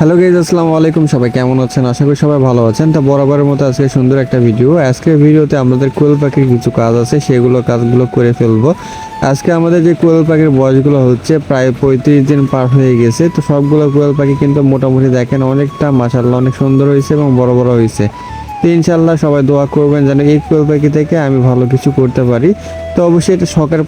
Hello guys আসসালামু আলাইকুম। সবাই কেমন আছেন? আশা করি সবাই ভালো আছেন। তো বরাবরের মতো আজকে সুন্দর একটা ভিডিও। আজকের ভিডিওতে আমাদের কোয়েল পাখির কিছু কাজ আছে, সেগুলো কাজগুলো করে ফেলব। আজকে আমাদের যে কোয়েল পাখির বয়সগুলো হচ্ছে প্রায় পঁয়ত্রিশ দিন পার হয়ে গেছে। তো সবগুলো কোয়েল পাখি কিন্তু মোটামুটি দেখেন অনেকটা মাসাল্লাহ অনেক সুন্দর হয়েছে এবং বড় বড় হয়েছে। তো ইনশাল্লাহ সবাই দোয়া করবেন যেন এই পাখি থেকে আমি ভালো কিছু করতে পারি। তো অবশ্যই এটা শখের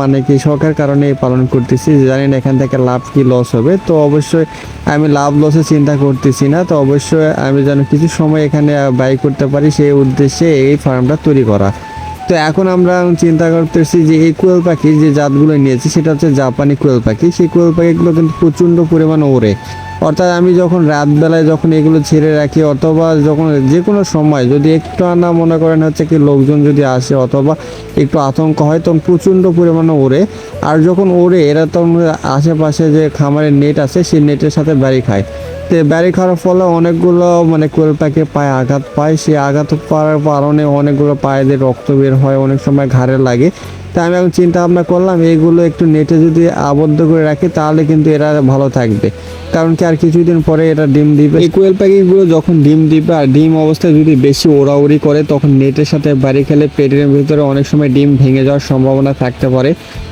মানে কি শখের কারণে পালন করতেছি জানি না এখান থেকে লাভ কি লস হবে। তো অবশ্যই আমি লাভ লসের চিন্তা করতেছি না। তো অবশ্যই আমি যেন কিছু সময় এখানে ব্যয় করতে পারি সেই উদ্দেশ্যে এই ফার্মটা তৈরি করা। তো এখন আমরা চিন্তা করতেছি যে এই কোয়েল পাখি যে জাতগুলো নিয়েছি সেটা হচ্ছে জাপানি কোয়েল পাখি। সেই কোয়েল পাখিগুলো কিন্তু প্রচণ্ড পরিমাণে ওড়ে। অর্থাৎ আমি যখন রাতবেলায় যখন এগুলো ছেড়ে রাখি, অথবা যখন যে কোনো সময় যদি একটু আনা মনে করেন হচ্ছে কি লোকজন যদি আসে, অথবা একটু আতঙ্ক হয়, তখন প্রচণ্ড পরিমাণে ওড়ে। আর যখন ওড়ে, এরা তখন আশেপাশে যে খামারের নেট আছে, সেই নেটের সাথে বাড়ি খায়। তো বাড়ি খাওয়ার ফলে অনেকগুলো মানে কোয়েল পাখি পায়ে আঘাত পায়। সেই আঘাত পাওয়ার কারণে অনেকগুলো পায়ে দিয়ে রক্ত বের হয়, অনেক সময় ঘাড়ে লাগে। তাই আমি এখন চিন্তা ভাবনা করলাম এইগুলো একটু নেটে যদি আবদ্ধ করে রাখি তাহলে কিন্তু এরা ভালো থাকবে। কারণ কি আর কিছুদিন পরে এটা ডিম দিবে। এই কোয়েল পাখিগুলো যখন ডিম দিবে আর ডিম অবস্থায় যদি বেশি ওড়াউড়ি করে, তখন নেটের সাথে বাড়ি খেলে পেটের ভিতরে অনেক সময় ডিম ভেঙে যাওয়ার সম্ভাবনা থাকতে পারে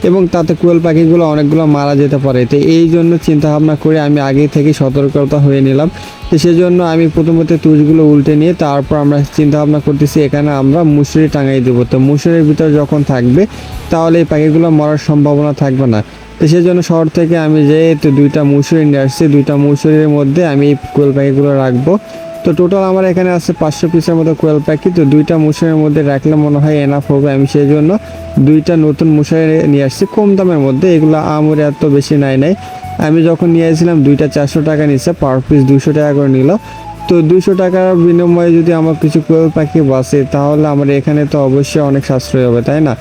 এবং তাতে কোয়েল পাখিগুলো অনেকগুলো মারা যেতে পারে। তো এই জন্য চিন্তা ভাবনা করে আমি আগে থেকে সতর্কতা হয়ে নিলাম। তো সেজন্য আমি প্রথমত তুষগুলো উল্টে নিয়ে তারপর আমরা চিন্তা ভাবনা করতেছি, এখানে আমরা মুসুরি টাঙাই দেবো। তো মুসুরির ভিতরে যখন থাকবে, তাহলে এই পাখিগুলো মরার সম্ভাবনা থাকবে না। তো সেই জন্য শহর থেকে আমি যেহেতু দুইটা মুসুরি নিয়ে আসছি, দুইটা মুসুরির মধ্যে আমি কোয়েল পাখিগুলো রাখব। তো টোটাল আমার এখানে আছে পাঁচশো পিসের মতো কোয়েল পাখি। তো দুইটা মশারির মধ্যে রাখলে মনে হয় এনাফ হবে আমি সেই জন্য দুইটা নতুন মশারি নিয়ে আসছি। কম দামের মধ্যে, এগুলো আমার এত বেশি নাই নাই। আমি যখন নিয়ে আসছিলাম, দুইটা চারশো টাকা নিচ্ছে পার পিস দুশো টাকা করে নিল। তো দুশো টাকার বিনিময়ে যদি আমার কিছু কোয়েল পাখি বাসে তাহলে আমার এখানে তো অবশ্যই অনেক সাশ্রয় হবে, তাই না?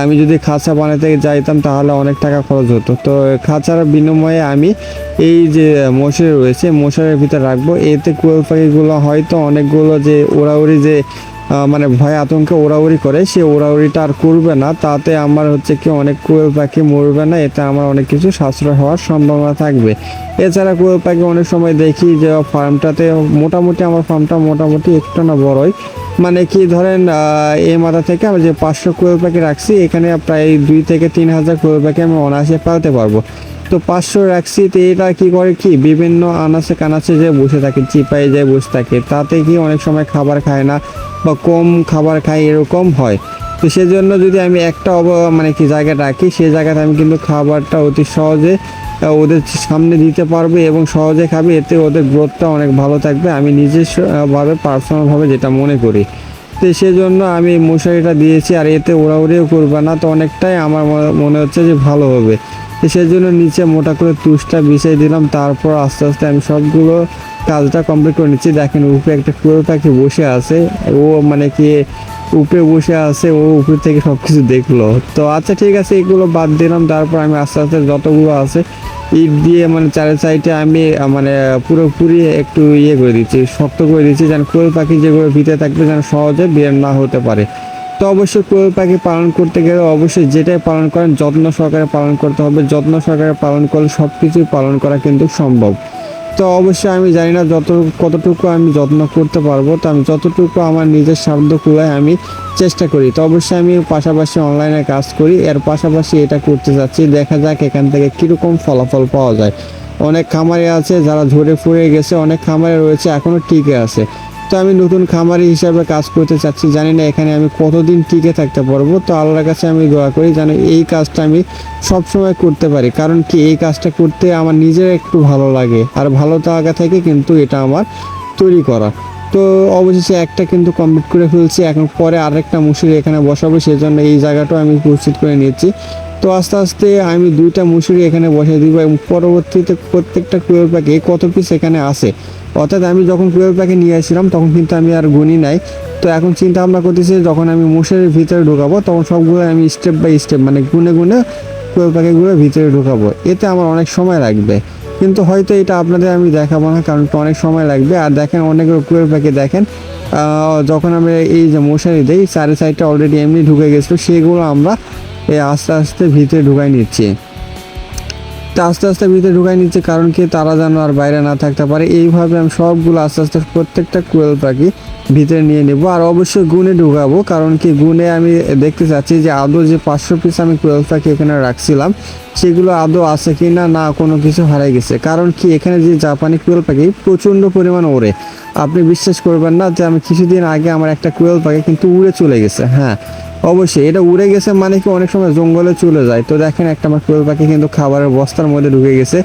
আমি যদি খাঁচা বানাতে যাইতাম, তাহলে অনেক টাকা খরচ হতো। তো খাঁচার বিনিময়ে আমি এই যে মশারি রয়েছে, মশারির ভিতরে রাখব। এতে কোয়েল পাখিগুলো হয়তো অনেকগুলো যে ওড়াউড়ি যে মানে ভয় আতঙ্কে ওড়াউড়ি করে, সে ওড়াউড়িটা আর করবে না। তাতে আমার হচ্ছে কি অনেক কোয়েল পাখি মরবে না, এতে আমার অনেক কিছু সাশ্রয় হওয়ার সম্ভাবনা থাকবে। এছাড়া কোয়েল পাখি অনেক সময় দেখি যে ফার্মটাতে, মোটামুটি আমার ফার্মটা মোটামুটি একটু না বড়ই। মানে কি ধরেন এই মাথা থেকে আমি যে পাঁচশো কোয়েল পাখি রাখছি, এখানে প্রায় দুই থেকে তিন হাজার কোয়েল পাখি আমি অনায়াসে পালতে পারব। তো পাঁচশো রাখছি এটা কি করে কি? বিভিন্ন আনাচে কানাচে যে বসে থাকে চিপাই যে বসে থাকে, তাতে কি অনেক সময় খাবার খায় না বা কম খাবার খায় এরকম হয়? তো সেজন্য যদি আমি একটা অব- মানে কি জায়গায় রাখি, সেই জায়গাতে আমি কিন্তু খাবারটা অতি সহজে ওদের সামনে দিতে পারবে এবং সহজে খাবে। এতে ওদের গ্রোথটা অনেক ভালো থাকবে। আমি নিজস্বভাবে, পার্সোনালভাবে যেটা মনে করি। তো সেজন্য আমি মশারিটা দিয়েছি, আর এতে ওড়াউড়িও করবে না। তো অনেকটাই আমার মনে হচ্ছে যে ভালো হবে। তো সেই জন্য নিচে মোটা করে তুষটা বিছিয়ে দিলাম। তারপর আস্তে আস্তে আমি সবগুলো কাজটা কমপ্লিট করে নিচ্ছি। দেখেন উপরে একটা কুয়োর পাখি বসে আছে। ও মানে কি উপরে বসে আছে, ও উপর থেকে সব কিছু দেখল। তো আচ্ছা ঠিক আছে, এগুলো বাদ দিলাম। তারপর আমি আস্তে আস্তে যতগুলো আছে, ইট দিয়ে মানে চারি সাইডে আমি মানে পুরোপুরি একটু ইয়ে করে দিচ্ছি, শক্ত করে দিচ্ছি, যেন কোয়েল পাখি যেগুলো ভিতরে থাকবে যেন সহজে বের না হতে পারে। তো অবশ্যই কোয়েল পাখি পালন করতে গেলে অবশ্যই যেটাই পালন করেন, যত্ন সহকারে পালন করতে হবে। যত্ন সহকারে পালন করলে সব কিছুই পালন করা কিন্তু সম্ভব। তো অবশ্যই আমি জানি না যত, কতটুকু আমি যত্ন করতে পারব। তো আমি যতটুকু আমার নিজের সাধ্য কুলায় আমি চেষ্টা করি। তো অবশ্যই আমি পাশাপাশি অনলাইনে কাজ করি। এর পাশাপাশি এটা করতে যাচ্ছি। দেখা যাক এখান থেকে কীরকম ফলাফল পাওয়া যায়। অনেক খামারে আছে, যারা ঝরে ফুরে গেছে, অনেক খামারে রয়েছে এখনও টিকে আছে। তো আমি নতুন খামারি হিসাবে কাজ করতে চাচ্ছি, জানি না এখানে আমি কতদিন টিকে থাকতে পারব। তো আল্লাহর কাছে আমি দোয়া করি যেন এই কাজটা আমি সবসময় করতে পারি, কারণ কি এই কাজটা করতে আমার নিজের একটু ভালো লাগে আর ভালো লাগা থেকে কিন্তু এটা আমার তৈরি করা। তো অবশেষে একটা কিন্তু কমপ্লিট করে ফেলছি, এখন পরে আরেকটা মুসুরি এখানে বসাবো সেই জন্য এই জায়গাটাও আমি প্রস্তুত করে নিয়েছি। তো আস্তে আস্তে আমি দুইটা মুসুরি এখানে বসিয়ে দিব এবং পরবর্তীতে প্রত্যেকটা কুয়েল পাখি কত পিস এখানে আসে অর্থাৎ আমি যখন কুয়েল পাখি নিয়ে আসছিলাম, তখন কিন্তু আমি আর গুনি নাই। তো এখন চিন্তা ভাবনা করতেছি, যখন আমি মুসুরির ভিতরে ঢোকাবো, তখন সবগুলো আমি স্টেপ বাই স্টেপ মানে গুনে গুনে কোয়েল পাখিগুলো ভিতরে ঢোকাবো। এতে আমার অনেক সময় লাগবে। কিন্তু হয়তো এটা আপনাদের আমি দেখাবো না, কারণ অনেক সময় লাগবে। আর দেখেন অনেকগুলো কোয়েল পাখি দেখেন যখন আমরা এই যে মশারি দিই, চারি সাইডটা অলরেডি এমনি ঢুকে গেছিল, সেগুলো আমরা এই আস্তে আস্তে ভিতরে ঢুকাই নিচ্ছে। তো আস্তে আস্তে ভিতরে ঢুকাই নিচ্ছে কারণ কি তারা যেন আর বাইরে না থাকতে পারে। এইভাবে আমি সবগুলো আস্তে আস্তে প্রত্যেকটা কুয়েল পাখি ভিতরে নিয়ে নেব। আর অবশ্যই গুনে ঢুকাবো, কারণ কি গুনে আমি দেখতে চাচ্ছি যে আদৌ যে পাঁচশো পিস আমি কোয়েল পাখি এখানে রাখছিলাম, সেগুলো আদৌ আছে কি না না কোনো কিছু হারাই গেছে। কারণ কি এখানে যে জাপানি কুয়েল পাখি প্রচণ্ড পরিমাণ ওড়ে। আপনি বিশ্বাস করবেন না যে আমি কিছুদিন আগে আমার একটা কুয়েল পাখি কিন্তু উড়ে চলে গেছে হ্যাঁ। অবশ্যই এটা উড়ে গেছে মানে কি অনেক সময় জঙ্গলে চলে যায়। তো দেখেন একটা আমার কুয়েল পাখি কিন্তু খাবারের বস্তার মধ্যে ঢুকে গেছে।